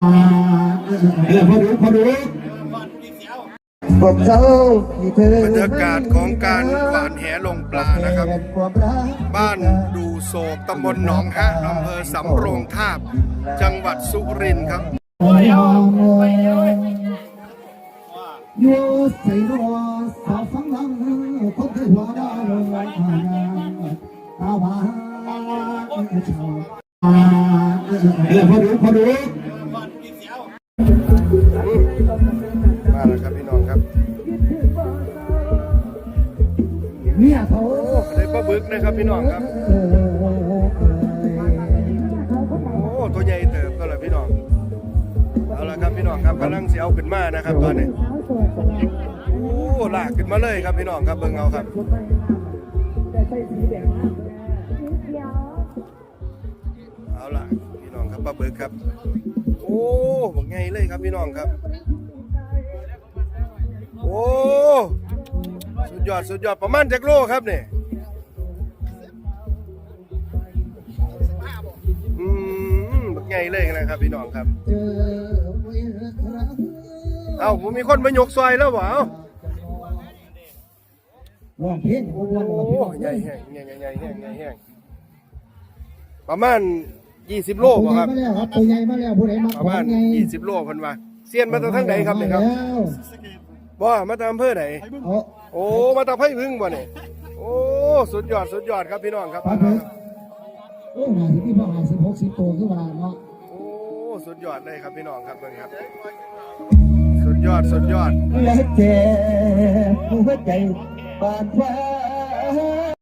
เออพอดูพอดูผมเขาที่เธอบรรยากาศของการหวานแหลงปลานะครับ บ้านดูโศกตำบลหนองฮะอำเภอสำโรงทาบ จังหวัดสุรินทร์ครับอยู่ใส่นัวสาวฟังลังคนที่หัวดาวลงมาตาหวานชาวเออพอดูพอดู เนี่ยเขาโอ้ได้ปลาบึกนะครับพี่น้องครับ โอ้ตัวใหญ่เติบก็เลยพี่น้อง เอาละครับพี่น้องครับกำลังเสียวขึ้นมานะครับตอนนี้ โอ้ลากขึ้นมาเลยครับพี่น้องครับเบิ่งเอาครับเอาละพี่น้องครับปลาบึกครับ โอ้บอกไงเลยครับพี่น้องครับ ยอดสุดยอดประมาณจักโลครับเนี่ยอืมบอกไงเลยนะครับพี่น้องครับเจอไว้ครั้งเอ้าผมมีคนมายกซอยแล้วบ่เอ้าร้องเพลงคนละโอ้ร้องเพลงใหญ่แห้งใหญ่ใหญ่แห้งใหญ่แห้งประมาณ20โลบ่ครับมาแล้วครับตัวใหญ่มาแล้วผู้ใดมาประมาณไง20โลเพิ่นว่าเซียนมาจากทางไหนครับเนี่ยครับแล้วบ่มาจากอำเภอไหนเอา โอ้มาจากไผ่พึ่งบ่เนี่ยโอ้สุดยอดสุดยอดครับพี่น้องครับไปเถอะโอ้หาสิบพี่พ่อหาสิบหกสิบโตขึ้นมาเนาะโอ้สุดยอดเลยครับพี่น้องครับเบิ่งครับ สุดยอดสุดยอดและเจ็บหัวใจบาดฟ้า